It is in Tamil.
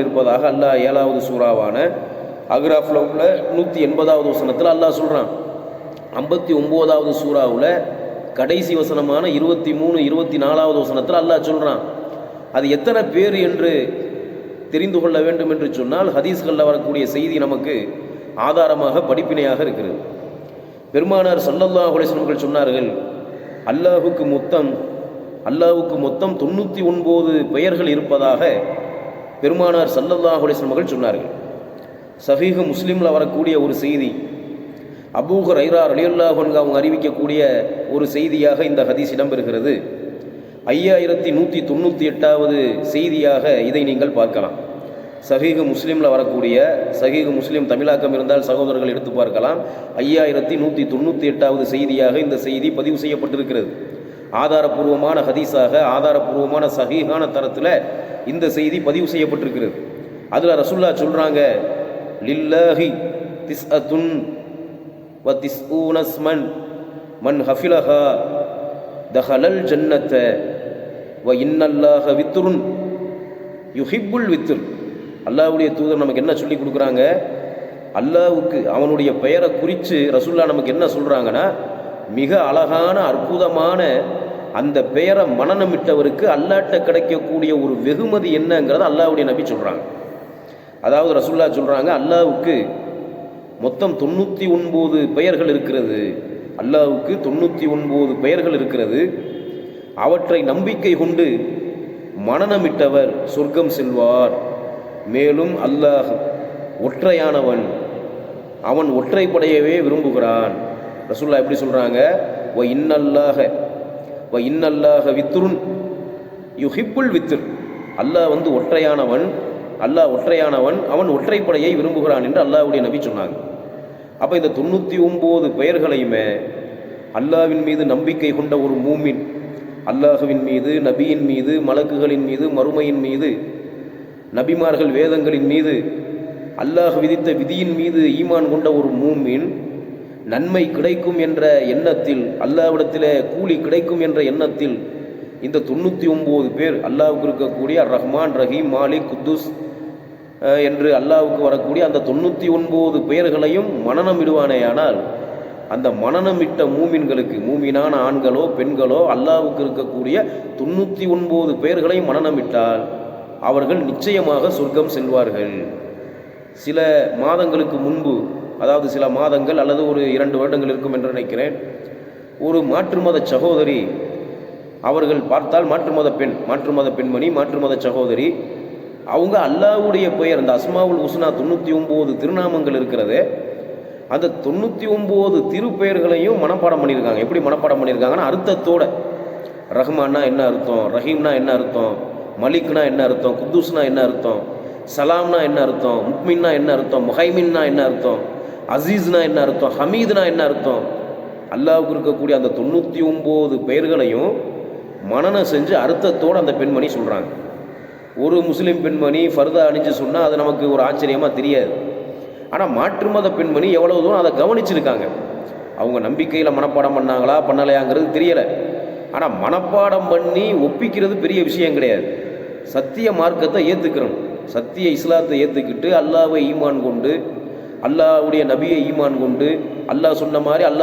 இருப்பதாக அல்லாஹ் ஏழாவது சூறாவான அக்ராஃபில் உள்ள நூற்றி எண்பதாவது வசனத்தில் அல்லாஹ் சொல்கிறான் ஐம்பத்தி ஒம்போதாவது சூறாவில் கடைசி வசனமான இருபத்தி மூணு இருபத்தி நாலாவது வசனத்தில் அல்லாஹ் சொல்கிறான் அது எத்தனை பேர் என்று தெரிந்து கொள்ள வேண்டும் என்று சொன்னால் ஹதீஸ்களில் வரக்கூடிய செய்தி நமக்கு ஆதாரமாக படிப்பினையாக இருக்கிறது. பெருமானார் சல்லல்லா குலேசன்கள் சொன்னார்கள் அல்லாஹுக்கு மொத்தம் அல்லாஹுக்கு மொத்தம் தொண்ணூற்றி ஒன்பது பெயர்கள் இருப்பதாக பெருமானார் சல்லல்லாஹ் மகள் சொன்னார்கள். சஃபீஹு முஸ்லீமில் வரக்கூடிய ஒரு செய்தி அபூஹ் ரைரா அலியுல்லாஹ் அவங்க அறிவிக்கக்கூடிய ஒரு செய்தியாக இந்த ஹதீஸ் இடம்பெறுகிறது. ஐயாயிரத்தி நூற்றி தொண்ணூற்றி எட்டாவது செய்தியாக இதை நீங்கள் பார்க்கலாம். சஹீஹ் முஸ்லீமில் வரக்கூடிய சஹீஹ் முஸ்லீம் தமிழாக்கம் இருந்தால் சகோதரர்கள் எடுத்து பார்க்கலாம். ஐயாயிரத்தி நூற்றி தொண்ணூற்றி எட்டாவது செய்தியாக இந்த செய்தி பதிவு செய்யப்பட்டிருக்கிறது. ஆதாரபூர்வமான ஹதீஸாக ஆதாரபூர்வமான சஹீகான தரத்தில் இந்த செய்தி பதிவு செய்யப்பட்டிருக்கிறது. அதில் ரசுல்லா சொல்கிறாங்க லில்லாஹி திஸ் அத்துன் வ திஸ் ஊனஸ்மன் மன் ஹஃபிலஹா தஹலல் ஜன்னத்த வ இன்னல்லாஹ வித்துருன் யுஹிப்புல் வித்துர் அல்லாவுடைய தூதர் நமக்கு என்ன சொல்லி கொடுக்குறாங்க? அல்லாவுக்கு அவனுடைய பெயரை குறித்து ரசுல்லா நமக்கு என்ன சொல்கிறாங்கன்னா மிக அழகான அற்புதமான அந்த பெயரை மனநமிட்டவருக்கு அல்லாட்ட கிடைக்கக்கூடிய ஒரு வெகுமதி என்னங்கிறத அல்லாஹ்வுடைய நபி சொல்கிறாங்க அதாவது ரசுல்லா சொல்கிறாங்க அல்லாவுக்கு மொத்தம் தொண்ணூற்றி ஒன்பது பெயர்கள் இருக்கிறது. அல்லாவுக்கு தொண்ணூற்றி ஒன்பது பெயர்கள் இருக்கிறது. அவற்றை நம்பிக்கை கொண்டு மனநமிட்டவர் சொர்க்கம் செல்வார். மேலும் அல்லாஹ் ஒற்றையானவன். அவன் ஒற்றைப்படையவே விரும்புகிறான். ரசுல்லா எப்படி சொல்கிறாங்க ஓ இன்னல்லாக வ இன்னல்லாக வித்துருன் யுஹிப்புல் வித்துர் அல்லாஹ் வந்து ஒற்றையானவன் அல்லாஹ் ஒற்றையானவன் அவன் ஒற்றைப்படையை விரும்புகிறான் என்று அல்லாஹுடைய நபி சொன்னாங்க. அப்போ இந்த தொண்ணூற்றி ஒம்பது பெயர்களையுமே அல்லாவின் மீது நம்பிக்கை கொண்ட ஒரு மூமின் அல்லாஹுவின் மீது நபியின் மீது மலக்குகளின் மீது மறுமையின் மீது நபிமார்கள் வேதங்களின் மீது அல்லாஹ் விதித்த விதியின் மீது ஈமான் கொண்ட ஒரு மூமின் நன்மை கிடைக்கும் என்ற எண்ணத்தில் அல்லாவிடத்தில் கூலி கிடைக்கும் என்ற எண்ணத்தில் இந்த தொண்ணூற்றி ஒம்பது பேர் அல்லாவுக்கு இருக்கக்கூடிய ரஹ்மான் ரஹீம் மாலிக் குத்துஸ் என்று அல்லாவுக்கு வரக்கூடிய அந்த தொண்ணூற்றி ஒன்பது பெயர்களையும் மனநமிடுவானேயானால் அந்த மனநமிட்ட மூமின்களுக்கு மூமினான ஆண்களோ பெண்களோ அல்லாவுக்கு இருக்கக்கூடிய தொண்ணூற்றி ஒன்பது பெயர்களையும் மனநமிட்டால் அவர்கள் நிச்சயமாக சொர்க்கம் செல்வார்கள். சில மாதங்களுக்கு முன்பு அதாவது சில மாதங்கள் அல்லது ஒரு இரண்டு வருடங்கள் இருக்கும் என்று நினைக்கிறேன். ஒரு மாற்று மத சகோதரி அவர்கள் பார்த்தால் மாற்று மத பெண் மாற்று மத பெண்மணி மாற்று மத சகோதரி அவங்க அல்லாவுடைய பெயர் அந்த அஸ்மாவுல் உஸ்னா தொண்ணூற்றி ஒம்பது திருநாமங்கள் இருக்கிறது. அந்த தொண்ணூற்றி ஒம்பது திருப்பெயர்களையும் மனப்பாடம் பண்ணியிருக்காங்க. எப்படி மனப்பாடம் பண்ணியிருக்காங்கன்னா அர்த்தத்தோட. ரஹ்மான்னா என்ன அர்த்தம்? ரஹீம்னா என்ன அர்த்தம்? மலிக்னா என்ன அர்த்தம்? குத்தூஸ்னா என்ன அர்த்தம்? சலாம்னா என்ன அர்த்தம்? முக்மின்னா என்ன அர்த்தம்? முஹைமின்னா என்ன அர்த்தம்? அசீஸ்னா என்ன அர்த்தம்? ஹமீதுனா என்ன அர்த்தம்? அல்லாவுக்கு இருக்கக்கூடிய அந்த தொண்ணூற்றி ஒம்பது பெயர்களையும் மனநம் செஞ்சு அர்த்தத்தோடு அந்த பெண்மணி சொல்கிறாங்க ஒரு முஸ்லீம் பெண்மணி ஃபர்தா அணிஞ்சு சொன்னால் அது நமக்கு ஒரு ஆச்சரியமாக தெரியாது. ஆனால் மாற்று மத பெண்மணி எவ்வளோ தூரம் அதை கவனிச்சிருக்காங்க. அவங்க நம்பிக்கையில் மனப்பாடம் பண்ணாங்களா பண்ணலையாங்கிறது தெரியலை. ஆனால் மனப்பாடம் பண்ணி ஒப்பிக்கிறது பெரிய விஷயம் கிடையாது. சத்திய மார்க்கத்தை ஏற்றுக்கிறோம் சத்திய இஸ்லாத்தை ஏற்றுக்கிட்டு அல்லாவை ஈமான் கொண்டு அல்லாவுடைய நபியை ஈமான் கொண்டு அல்லாஹ் சொன்ன மாதிரி அல்லாஹ்